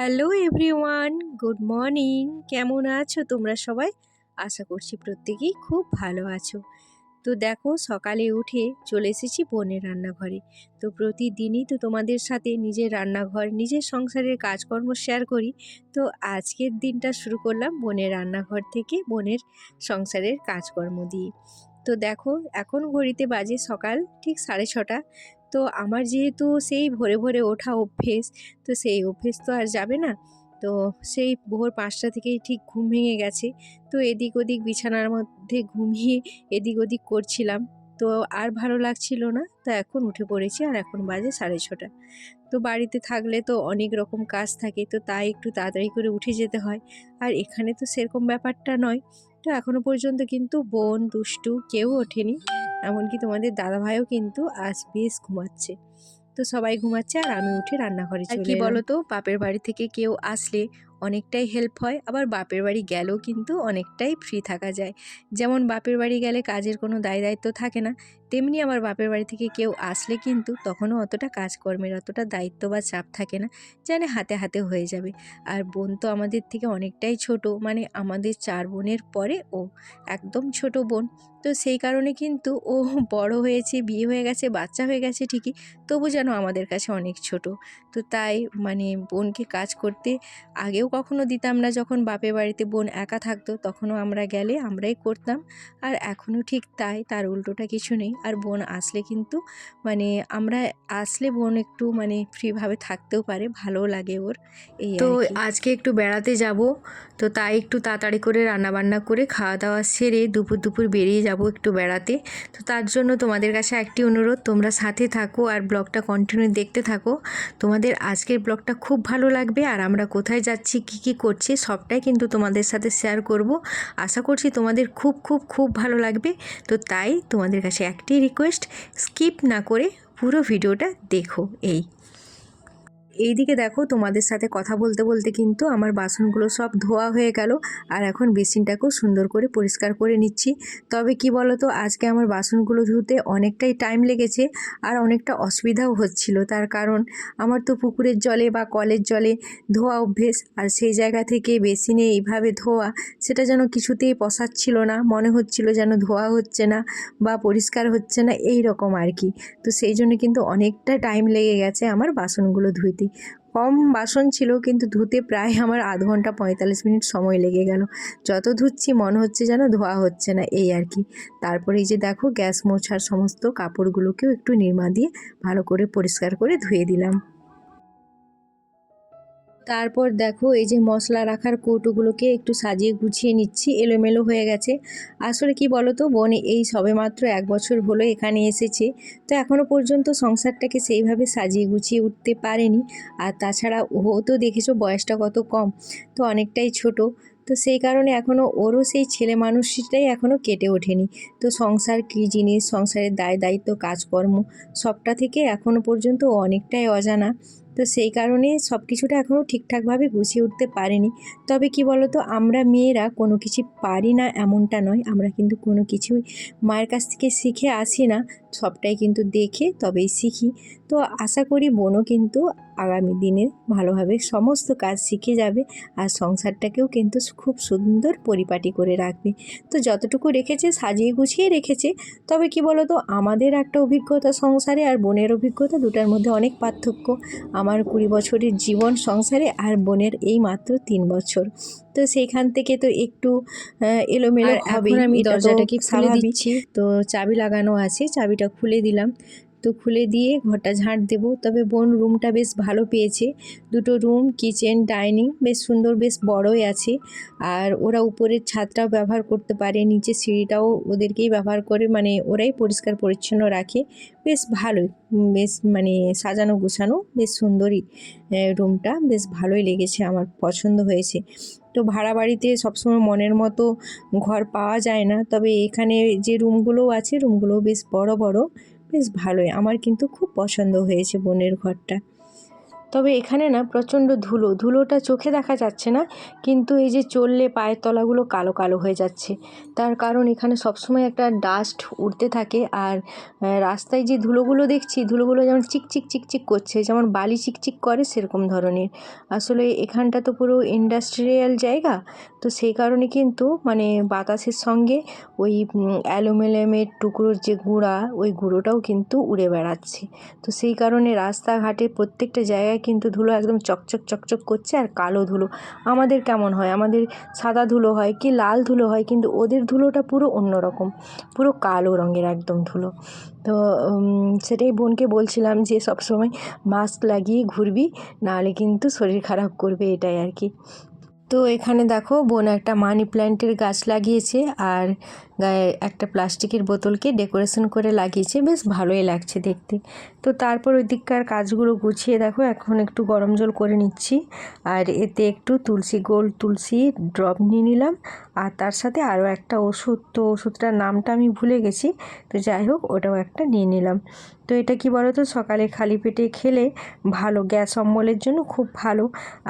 Hello everyone, good morning. কেমন আছো তোমরা সবাই? আশা করছি প্রত্যেকেই খুব ভালো আছো। তো দেখো সকালে উঠে চলে এসেছি বোনের রান্নাঘরে। তো প্রতিদিনই তো তোমাদের সাথে নিজের রান্নাঘর, নিজের সংসারের কাজকর্ম শেয়ার করি। তো আজকের দিনটা শুরু করলাম বোনের রান্নাঘর থেকে বোনের সংসারের কাজকর্ম দিয়ে। তো দেখো এখন ঘড়িতে বাজে সকাল ঠিক সাড়ে ছটা। তো আমার যেহেতু সেই ভোরে ভোরে ওঠা অভ্যেস, তো সেই অভ্যেস তো আর যাবে না। তো সেই ভোর পাঁচটা থেকেই ঠিক ঘুম ভেঙে গেছে। তো এদিক ওদিক বিছানার মধ্যে ঘুমিয়ে এদিক ওদিক করছিলাম। তো আর ভালো লাগছিল না। তো এখন উঠে পড়েছি আর এখন বাজে সাড়ে ছটা। তো বাড়িতে থাকলে তো অনেক রকম কাজ থাকে, তো তাই একটু তাড়াতাড়ি করে উঠে যেতে হয়। আর এখানে তো সেরকম ব্যাপারটা নয়। তো এখনও পর্যন্ত কিন্তু বোন দুষ্টু কেউ ওঠেনি। এমনকি তোমাদের দাদাভাইও কিন্তু আজ বেশ ঘুমাচ্ছে। তো সবাই ঘুমাচ্ছে আর আমি উঠে রান্নাঘরে চলে কি বলতো বলো তো বাপের বাড়ি থেকে কেউ আসলে অনেকটাই হেল্প হয়, আবার বাপের বাড়ি গেলেও কিন্তু অনেকটাই ফ্রি থাকা যায়। যেমন বাপের বাড়ি গেলে কাজের কোনো দায় দায়িত্ব থাকে না, তেমনি আমার বাপের বাড়ি থেকে কেউ আসলে কিন্তু তখনও অতটা কাজকর্মের অতটা দায়িত্ব বা চাপ থাকে না জানে হাতে হাতে হয়ে যাবে। আর বোন তো আমাদের থেকে অনেকটাই ছোট মানে আমাদের চার বোনের পরে ও একদম ছোট বোন। তো সেই কারণে কিন্তু ও বড় হয়েছে, বিয়ে হয়ে গেছে, বাচ্চা হয়ে গেছে ঠিকই, তবু যেন আমাদের কাছে অনেক ছোট। তো তাই মানে বোনকে কাজ করতে আগেও কখনো দিতাম না যখন বাপের বাড়িতে বোন একা থাকতো তখনও আমরা গেলে আমরাই করতাম। আর এখনও ঠিক তাই তার উল্টোটা কিছু নেই। আর বোন আসলে কিন্তু মানে আমরা আসলে বোন একটু মানে ফ্রিভাবে থাকতেও পারে ভালো লাগে ওর। এই তো তো আজকে একটু বেড়াতে যাব তো তাই একটু তাড়াতাড়ি করে রান্না বান্না করে খাওয়া দাওয়া সেরে দুপুর দুপুর বেরিয়ে যাব একটু বেড়াতে। তো তার জন্য তোমাদের কাছে একটি অনুরোধ তোমরা সাথে থাকো আর ব্লগটা কন্টিনিউ দেখতে থাকো। তোমাদের আজকের ব্লগটা খুব ভালো লাগবে আর আমরা কোথায় যাচ্ছি কি কি করছি সবটাই কিন্তু তোমাদের সাথে শেয়ার করব। আশা করছি তোমাদের খুব খুব খুব ভালো লাগবে। তো তাই তোমাদের কাছে একটি রিকোয়েস্ট স্কিপ না করে পুরো ভিডিওটা দেখো, এই। এইদিকে দেখো তোমাদের সাথে কথা বলতে বলতে কিন্তু আমার বাসনগুলো সব ধোয়া হয়ে গেল আর এখন বেসিনটাকেও সুন্দর করে পরিষ্কার করে নিচ্ছি। তবে কি বলো তো আজকে আমার বাসনগুলো ধুতে অনেকটাই টাইম লেগেছে আর অনেকটা অসুবিধাও হচ্ছিল। তার কারণ আমার তো পুকুরের জলে বা কলের জলে ধোয়া অভ্যেস আর সেই জায়গা থেকে বেসিনে এইভাবে ধোয়া সেটা যেন কিছুতেই পসাচ্ছিল না, মনে হচ্ছিল যেন ধোয়া হচ্ছে না বা পরিষ্কার হচ্ছে না, এই রকম আর কি। তো সেই জন্য কিন্তু অনেকটা টাইম লেগে গেছে আমার বাসনগুলো ধুইতে। কম বাসন ছিল, কিন্তু ধুতে প্রায় আমার আধ ঘণ্টা পঁয়তাল্লিশ মিনিট সময় লেগে গেল। যত ধুচ্ছি, মনে হচ্ছে যেন ধোয়া হচ্ছে না, এই আর কি। তারপরে এই যে দেখো, গ্যাস মোছার সমস্ত কাপড়গুলোকেও একটু নির্মা দিয়ে ভালো করে পরিষ্কার করে ধুয়ে দিলাম। তারপর দেখো এই যে মশলা রাখার কৌটোগুলোকে একটু সাজিয়ে গুছিয়ে নিচ্ছি, এলোমেলো হয়ে গেছে। আসলে কি বলো তো বোন, এই সবেমাত্র এক বছর হলো এখানে এসেছে। তো এখনও পর্যন্ত সংসারটাকে সেইভাবে সাজিয়ে গুছিয়ে উঠতে পারেনি। আর তাছাড়া ও তো দেখেছ বয়সটা কত কম, তো অনেকটাই ছোট। তো সেই কারণে এখনও ওরও সেই ছেলে মানুষটাই এখনও কেটে ওঠেনি। তো সংসার কী জিনিস, সংসারের দায় দায়িত্ব, কাজকর্ম, সবটা থেকে এখনও পর্যন্ত অনেকটাই অজানা। তো সেই কারণে সব কিছুটা এখনও ঠিকঠাকভাবে গুছিয়ে উঠতে পারেনি। তবে কি বলো তো আমরা মেয়েরা কোনো কিছু পারি না এমনটা নয়। আমরা কিন্তু কোনো কিছুই মায়ের কাছ থেকে শিখে আসি না। সবটাই কিন্তু দেখে তবেই শিখি। তো আশা করি বোনও কিন্তু আগামী দিনে ভালোভাবে সমস্ত কাজ শিখে যাবে আর সংসারটাকেও কিন্তু খুব সুন্দর পরিপাটি করে রাখবে। তো যতটুকু রেখেছে সাজিয়ে গুছিয়ে রেখেছে, তবে কি বলো তো আমাদের একটা অভিজ্ঞতা সংসারে আর বোনের অভিজ্ঞতা দুটার মধ্যে অনেক পার্থক্য। আমার কুড়ি বছরের জীবন সংসারে আর বোনের এই মাত্র তিন বছর। তো সেইখান থেকে তো একটু এলোমেলো এখন আমি দরজাটাকে খুলে দিচ্ছি। তো চাবি লাগানো আছে চাবিটা খুলে দিলাম। তো খুলে দিয়ে ঘরটা ঝাঁট দেবো। তবে বোন রুমটা বেশ ভালো পেয়েছে। দুটো রুম কিচেন ডাইনিং বেশ সুন্দর বেশ বড়ই আছে। আর ওরা উপরের ছাদটাও ব্যবহার করতে পারে নিচে সিঁড়িটাও ওদেরকেই ব্যবহার করে মানে ওরাই পরিষ্কার পরিচ্ছন্ন রাখে। বেশ ভালোই বেশ মানে সাজানো গোছানো বেশ সুন্দরই রুমটা। বেশ ভালোই লেগেছে আমার পছন্দ হয়েছে। তো ভাড়া বাড়িতে সবসময় মনের মতো ঘর পাওয়া যায় না। তবে এখানে যে রুমগুলো আছে রুমগুলো বেশ বড় বড়, বেশ ভালোই। আমার কিন্তু খুব পছন্দ হয়েছে বোনের ঘরটা। তবে এখানে না প্রচণ্ড ধুলো। ধুলোটা চোখে দেখা যাচ্ছে না, কিন্তু এই যে চললে পায়ের তলাগুলো কালো কালো হয়ে যাচ্ছে। তার কারণ এখানে সবসময় একটা ডাস্ট উড়তে থাকে আর রাস্তায় যে ধুলোগুলো দেখছি, ধুলোগুলো যেমন চিকচিক চিকচিক করছে, যেমন বালি চিকচিক করে সেরকম ধরনের। আসলে এখানটা তো পুরো ইন্ডাস্ট্রিয়াল জায়গা, তো সেই কারণে কিন্তু মানে বাতাসের সঙ্গে ওই অ্যালুমিনিয়ামের টুকরোর যে গুঁড়া, ওই গুঁড়োটাও কিন্তু উড়ে বেড়াচ্ছে। তো সেই কারণে রাস্তাঘাটে প্রত্যেকটা জায়গায় কিন্তু ধুলো একদম চকচক চকচক করছে আর কালো ধুলো। আমাদের কেমন হয়? আমাদের সাদা ধুলো হয় কি লাল ধুলো হয় কিন্তু ওদের ধুলোটা পুরো অন্যরকম পুরো কালো রঙের একদম ধুলো। তো সেটাই বোনকে বলছিলাম যে সবসময় মাস্ক লাগিয়ে ঘুরবি, নাহলে কিন্তু শরীর খারাপ করবে এটাই আর কি। তো এখানে দেখো বোন একটা মানি প্ল্যান্টের গাছ লাগিয়েছে আর গায়ে একটা প্লাস্টিকের বোতলকে ডেকোরেশন করে লাগিয়েছে, বেশ ভালোই লাগছে দেখতে। তো তারপর ওই দিককার কাজগুলো গুছিয়ে দেখো, এখন একটু গরম জল করে নিচ্ছি। আর এতে একটু তুলসী, গোল তুলসী ড্রপ নিয়ে নিলাম। আর তার সাথে আরও একটা ওষুধ, তো ওষুধটার নামটা আমি ভুলে গেছি। তো যাই হোক, ওটাও একটা নিয়ে নিলাম। তো এটা কি বলো তো, সকালে খালি পেটে খেলে ভালো, গ্যাস অম্বলের জন্য খুব ভালো।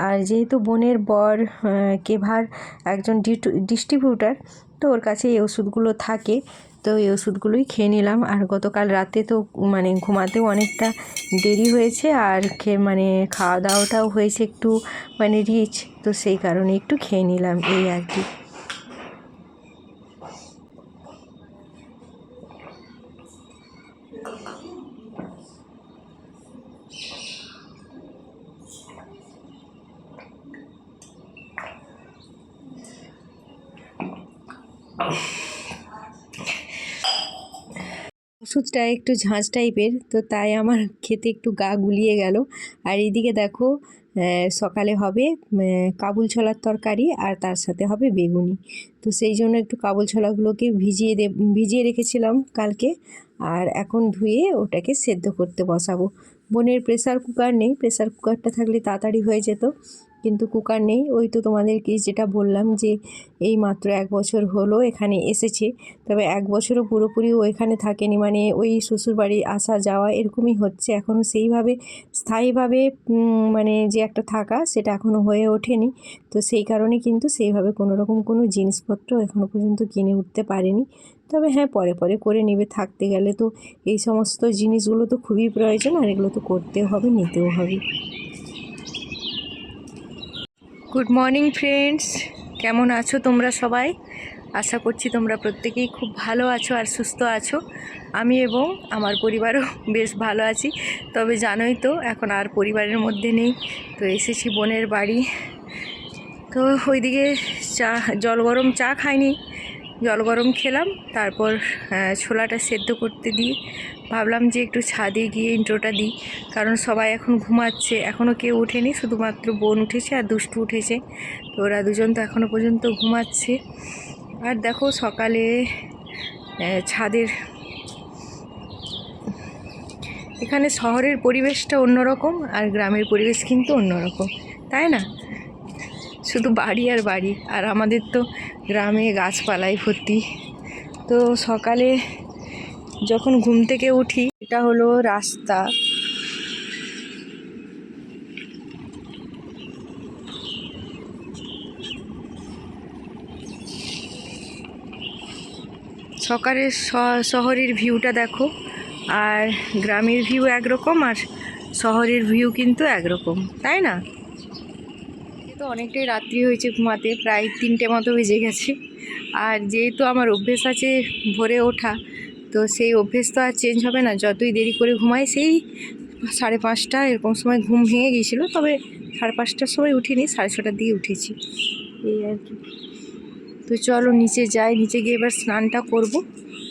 আর যেহেতু বোনের বর কেভার একজন ডিস্ট্রিবিউটার তো ওর কাছে এই ওষুধগুলো থাকে। তো এই ওষুধগুলোই খেয়ে নিলাম। আর গতকাল রাতে তো মানে ঘুমাতেও অনেকটা দেরি হয়েছে আর খে মানে খাওয়া দাওয়াটাও হয়েছে একটু মানে রিচ তো সেই কারণে একটু খেয়ে নিলাম এই আর কি। ওষুধটা একটু ঝাঁঝ টাইপের, তো তাই আমার খেতে একটু গা গুলিয়ে গেল। আর এদিকে দেখো সকালে হবে কাবুল ছোলার তরকারি আর তার সাথে হবে বেগুনি। তো সেই জন্য একটু কাবুল ছোলাগুলোকে ভিজিয়ে দে, ভিজিয়ে রেখেছিলাম কালকে। আর এখন ধুয়ে ওটাকে সেদ্ধ করতে বসাবো। বোনের প্রেসার কুকার নেই প্রেসার কুকারটা থাকলে তাড়াতাড়ি হয়ে যেত। কিন্তু কুকার নেই। ওই তো তোমাদেরকে যেটা বললাম যে এই মাত্র এক বছর হলো, এখানে এসেছে। তবে এক বছরও পুরোপুরি ও এখানে থাকেনি। মানে ওই শ্বশুরবাড়ি আসা যাওয়া এরকমই হচ্ছে। এখনও সেইভাবে স্থায়ীভাবে মানে যে একটা থাকা সেটা এখনও হয়ে ওঠেনি। তো সেই কারণে কিন্তু সেইভাবে কোনো রকম কোনো জিনিসপত্র এখনও পর্যন্ত কিনে উঠতে পারেনি। তবে হ্যাঁ পরে পরে করে নেবে। থাকতে গেলে তো এই সমস্ত জিনিসগুলো তো খুবই প্রয়োজন আর এগুলো তো করতেও হবে, নিতেও হবে। গুড মর্নিং ফ্রেন্ডস কেমন আছো তোমরা সবাই? আশা করছি তোমরা প্রত্যেকেই খুব ভালো আছো আর সুস্থ আছো। আমি এবং আমার পরিবারও বেশ ভালো আছি। তবে জানোই তো, এখন আর পরিবারের মধ্যে নেই। তো এসেছি বোনের বাড়ি। তো ওইদিকে চা, জল গরম চা খাইনি। জল গরম খেলাম, তারপর ছোলাটা সেদ্ধ করতে দিই। ভাবলাম যে একটু ছাদে গিয়ে ইন্ট্রোটা দিই, কারণ সবাই এখন ঘুমাচ্ছে। এখনও কেউ ওঠেনি, শুধুমাত্র বোন উঠেছে আর দুষ্টু উঠেছে। তো ওরা দুজন তো এখনও পর্যন্ত ঘুমাচ্ছে। আর দেখো সকালে ছাদের, এখানে শহরের পরিবেশটা অন্যরকম আর গ্রামের পরিবেশ কিন্তু অন্যরকম, তাই না? শুধু বাড়ি আর বাড়ি, আর আমাদের তো গ্রামে গাছপালায় ভর্তি। তো সকালে যখন ঘুম থেকে উঠি, এটা হলো রাস্তা। সকালের শহরের ভিউটা দেখো, আর গ্রামের ভিউ একরকম, আর শহরের ভিউ কিন্তু একরকম, তাই না? তো অনেকটাই রাত্রি হয়েছে ঘুমাতে, প্রায় তিনটে মতো বেজে গেছে। আর যেহেতু আমার অভ্যেস আছে ভোরে ওঠা, তো সেই অভ্যেস তো আর চেঞ্জ হবে না। যতই দেরি করে ঘুমাই, সেই সাড়ে পাঁচটা এরকম সময় ঘুম ভেঙে গিয়েছিল, তবে সাড়ে পাঁচটার সময় উঠিনি, সাড়ে ছটার দিকে উঠেছি। এই আর কি। তো চলো নিচে যাই, নিচে গিয়ে এবার স্নানটা করব।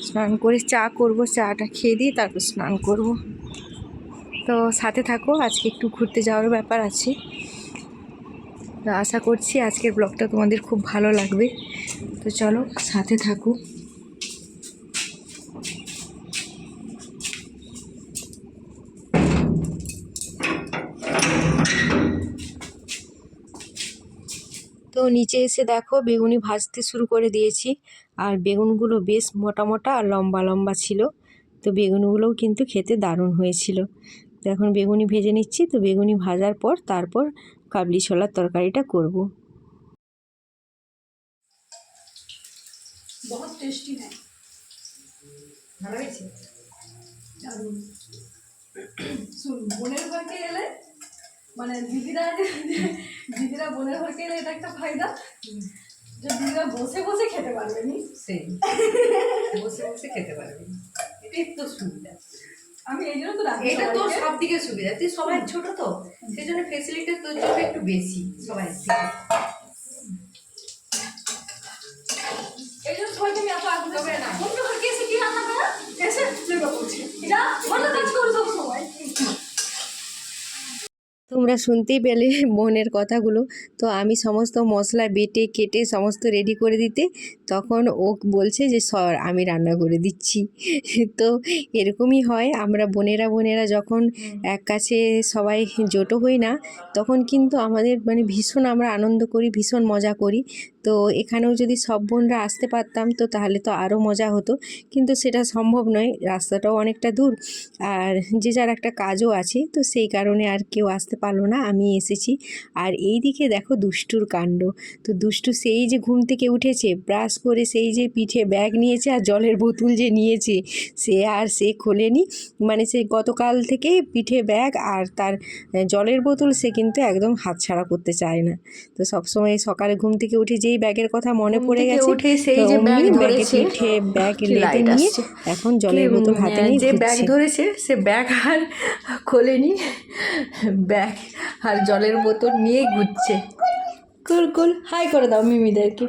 স্নান করে চা করব, চাটা খেয়ে দিয়ে তারপর স্নান করব। তো সাথে থাকো, আজকে একটু ঘুরতে যাওয়ার ব্যাপার আছে। তো আশা করছি আজকের ব্লগটা তোমাদের খুব ভালো লাগবে। তো চলো, সাথে থাকো। তো নিচে এসে দেখো, বেগুনি ভাজতে শুরু করে দিয়েছি। আর বেগুনগুলো বেশ মোটা মোটা আর লম্বা লম্বা ছিল। তো বেগুনগুলোও কিন্তু খেতে দারুণ হয়েছিল। তো এখন বেগুনি ভেজে নিচ্ছি। তো বেগুনি ভাজার পর তারপর কাবলি ছোলার তরকারিটা করব। বহুত টেস্টি হয়। ভালো হয়েছে? বোনের ঘরকে এলে মানে দিদিরা দিদিরা বোনের ঘরকে এলে এটা একটা ফায়দা। যে দিদিরা বসে বসে খেতে পারবেনি সেই। বসে বসে খেতে পারবেন এটাই তো সুবিধা। আমি এই জন্য তো এটা তো। সব দিকে সুবিধা তুই সবাই ছোট তো সেই জন্য ফেসিলিটি তোর জন্য একটু বেশি সবাই থেকে এই জন্য সবাইকে আমি এত আগ্রহ না। বোনের ঘরকে এসে কি রান্না করে এসে লেগে পড়ছে এটা ভালো কাজ করে সব সময় তোমরা শুনতেই পেলে বোনের কথাগুলো। তো আমি সমস্ত মশলা বেটে কেটে সমস্ত রেডি করে দিতে তখন ও বলছে যে সর আমি রান্না করে দিচ্ছি। তো এরকমই হয়। আমরা বোনেরা বোনেরা যখন এক কাছে সবাই জোটো হই না তখন কিন্তু আমাদের মানে ভীষণ আমরা আনন্দ করি ভীষণ মজা করি। তো এখানেও যদি সব বোনরা আসতে পারতাম তো তাহলে তো আরও মজা হতো। কিন্তু সেটা সম্ভব নয় রাস্তাটাও অনেকটা দূর। আর যে যার একটা কাজও আছে তো সেই কারণে আর কেউ আসতে পারল না আমি এসেছি। আর এই দিকে দেখো দুষ্টুর কাণ্ড। তো দুষ্টু সেই যে ঘুম থেকে উঠেছে ব্রাশ করে সেই যে পিঠে ব্যাগ নিয়েছে আর জলের বোতল যে নিয়েছে সে আর সে খোলেনি। মানে সে গতকাল থেকে পিঠে ব্যাগ আর তার জলের বোতল সে কিন্তু একদম হাতছাড়া করতে চায় না। তো সবসময় সকালে ঘুম থেকে উঠে যেই ব্যাগের কথা মনে পড়ে গেছে উঠে সেই যে ব্যাগ ধরেছে, পিঠে ব্যাগ লেতে নিয়ে এখন জলের বোতল হাতে নিয়ে যে ব্যাগ ধরেছে সে ব্যাগ আর খোলেনি ব্যাগ আর জলের বোতল নিয়ে ঘুরছে। কুল কুল হাই করে দাও মিমিদেরকে।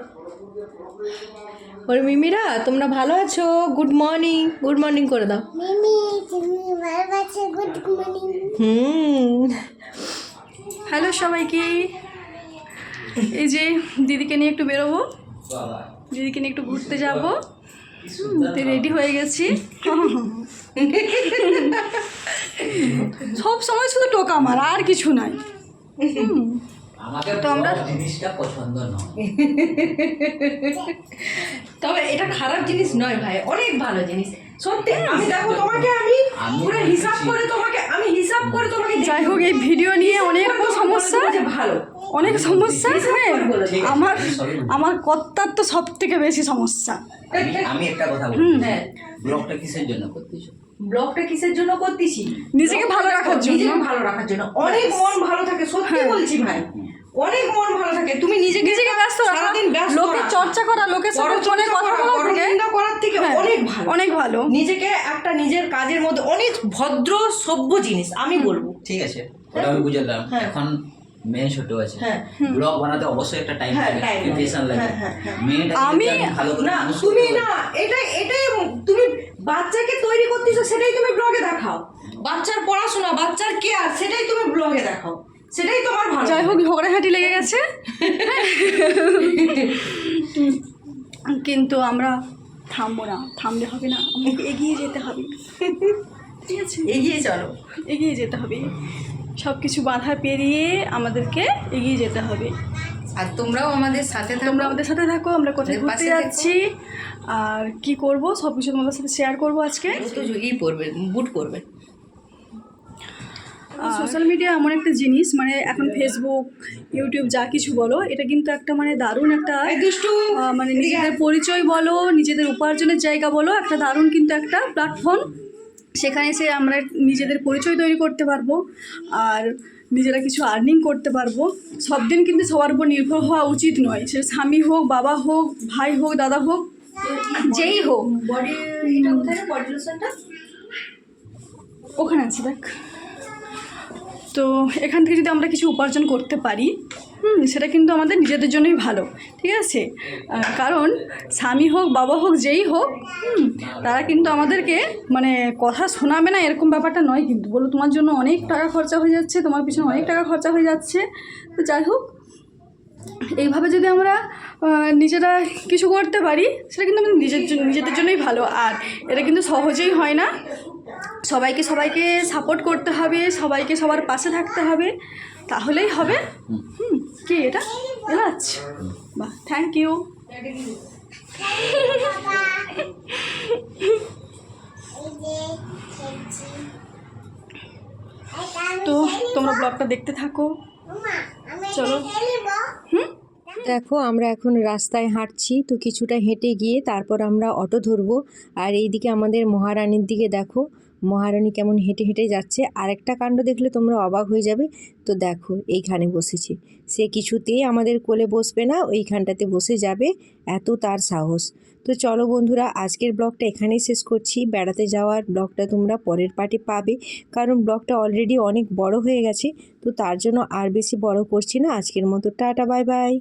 ওরে মিমিরা তোমরা ভালো আছো? গুড মর্নিং গুড মর্নিং করে দাও। মিমি তুমি ভালো আছো? গুড মর্নিং হুম। হ্যালো সবাইকে। এই যে দিদিকে নিয়ে একটু বেরোবো। দিদিকে নিয়ে একটু ঘুরতে যাব। রেডি হয়ে গেছি সব সময় শুধু টোকা মার আর কিছু নাই। তো আমরা- জিনিসটা পছন্দ নয়। তবে এটা খারাপ জিনিস নয় ভাই অনেক ভালো জিনিস। সত্যি আমি দেখো তোমাকে আমি পুরো হিসাব করে তোমাকে আমি হিসাব করে তোমাকে যাই হোক এই ভিডিও নিয়ে অনেক রকম সমস্যা। ভালো। অনেক সমস্যা আছে, আমার। আমার কর্তার তো সব থেকে বেশি সমস্যা। আমি- একটা কথা বলি হ্যাঁ। ব্লগটা কিসের জন্য করতেছো? ব্লগটা কিসের জন্য করতেছি? নিজেকে ভালো রাখার জন্য। নিজেকে ভালো রাখার জন্য। অনেক মন ভালো থাকে সত্যি হ্যাঁ। বলছি ভাই। অনেক মন ভালো থাকে। তুমি নিজেকে নিজেকে ব্যস্ত সারাদিন ব্যস্ত লোকের চর্চা করা লোকের সাথে ফোনে কথা বলার থেকে করার থেকে হ্যাঁ, অনেক ভালো। অনেক ভালো। নিজেকে একটা নিজের কাজের মধ্যে অনেক ভদ্র সভ্য জিনিস আমি বলব। ঠিক আছে। ওটা আমি বুঝলাম। এখন মেয়ে ছোট আছে। হ্যাঁ। ব্লগ বানাতে অবশ্যই একটা টাইম হ্যাঁ, লাগে লাগে। প্রিপারেশন লাগে। হ্যাঁ। মেয়েটা আমি- ভালো করে না তুমি না। এটা এটাই তুমি বাচ্চাকে তৈরি করতেছো সেটাই তুমি ব্লগে দেখাও। বাচ্চার পড়াশোনা বাচ্চার কেয়ার সেটাই তুমি ব্লগে দেখাও। সেটাই তোমার ভালো যাই হোক ঝগড়াঝাটি লেগে গেছে। কিন্তু আমরা থামবো না থামলে হবে না আমাকে এগিয়ে যেতে হবে। ঠিক আছে? এগিয়ে চলো। এগিয়ে যেতে হবে। সব কিছু বাধা পেরিয়ে আমাদেরকে এগিয়ে যেতে হবে। আর তোমরাও আমাদের সাথে তোমরা আমাদের সাথে থাকো আমরা কোথায় ঘুরতে যাচ্ছি আর কি করব সব কিছু তোমাদের সাথে শেয়ার করব আজকে। তো ই পড়বে বুট পড়বে সোশ্যাল মিডিয়া এমন একটা জিনিস মানে এখন ফেসবুক ইউটিউব যা কিছু বলো এটা কিন্তু একটা মানে দারুণ একটা মানে নিজেদের পরিচয় বলো নিজেদের উপার্জনের জায়গা বলো একটা দারুণ কিন্তু একটা প্ল্যাটফর্ম সেখানে এসে আমরা নিজেদের পরিচয় তৈরি করতে পারব আর নিজেরা কিছু আর্নিং করতে পারব। সব দিন কিন্তু সবার উপর নির্ভর হওয়া উচিত নয়। সে স্বামী হোক বাবা হোক ভাই হোক দাদা হোক যেই হোক। ওখানে আছে দেখ। তো এখান থেকে যদি আমরা কিছু উপার্জন করতে পারি হুম, সেটা কিন্তু আমাদের নিজেদের জন্যই ভালো, ঠিক আছে? কারণ স্বামী হোক, বাবা হোক, যেই হোক, হুম, তারা কিন্তু আমাদেরকে মানে কথা শোনাবে না, এরকম ব্যাপারটা নয় কিন্তু। বলো, তোমার জন্য অনেক টাকা খরচা হয়ে যাচ্ছে, তোমার পিছনে অনেক টাকা খরচা হয়ে যাচ্ছে। তো যাই হোক এইভাবে যদি আমরা নিজেরা কিছু করতে পারি, সেটা কিন্তু আমাদের নিজের জন্য নিজেদের জন্যই ভালো। আর এটা কিন্তু সহজেই হয় না। সবাইকে সবাইকে সাপোর্ট করতে হবে, সবাইকে সবার পাশে থাকতে হবে। তাহলেই হবে। হুম, কি এটা? এলাচ? বাহ থ্যাংক ইউ তো তোমরা ব্লগটা দেখতে থাকো। চলো। হুম? দেখো আমরা এখন রাস্তায় হাঁটছি তো কিছুটা হেঁটে গিয়ে তারপর আমরা অটো ধরবো। আর এইদিকে আমাদের মহারানীর দিকে দেখো মহারানী কেমন হেঁটে হেঁটে যাচ্ছে, আরেকটা কাণ্ড দেখলে তোমরা অবাক হয়ে যাবে। তো দেখো, এইখানে বসেছে। সে কিছুতেই আমাদের কোলে বসবে না, ওইখানটাতে বসে যাবে, এত তার সাহস। তো চলো বন্ধুরা, আজকের ব্লগটা এখানেই শেষ করছি। বেড়াতে যাওয়ার ব্লগটা তোমরা পরের পার্টে পাবে, কারণ ব্লগটা অলরেডি অনেক বড় হয়ে গেছে, তো তার জন্য আর বেশি বড় করছি না। আজকের মতো টাটা, বাই বাই।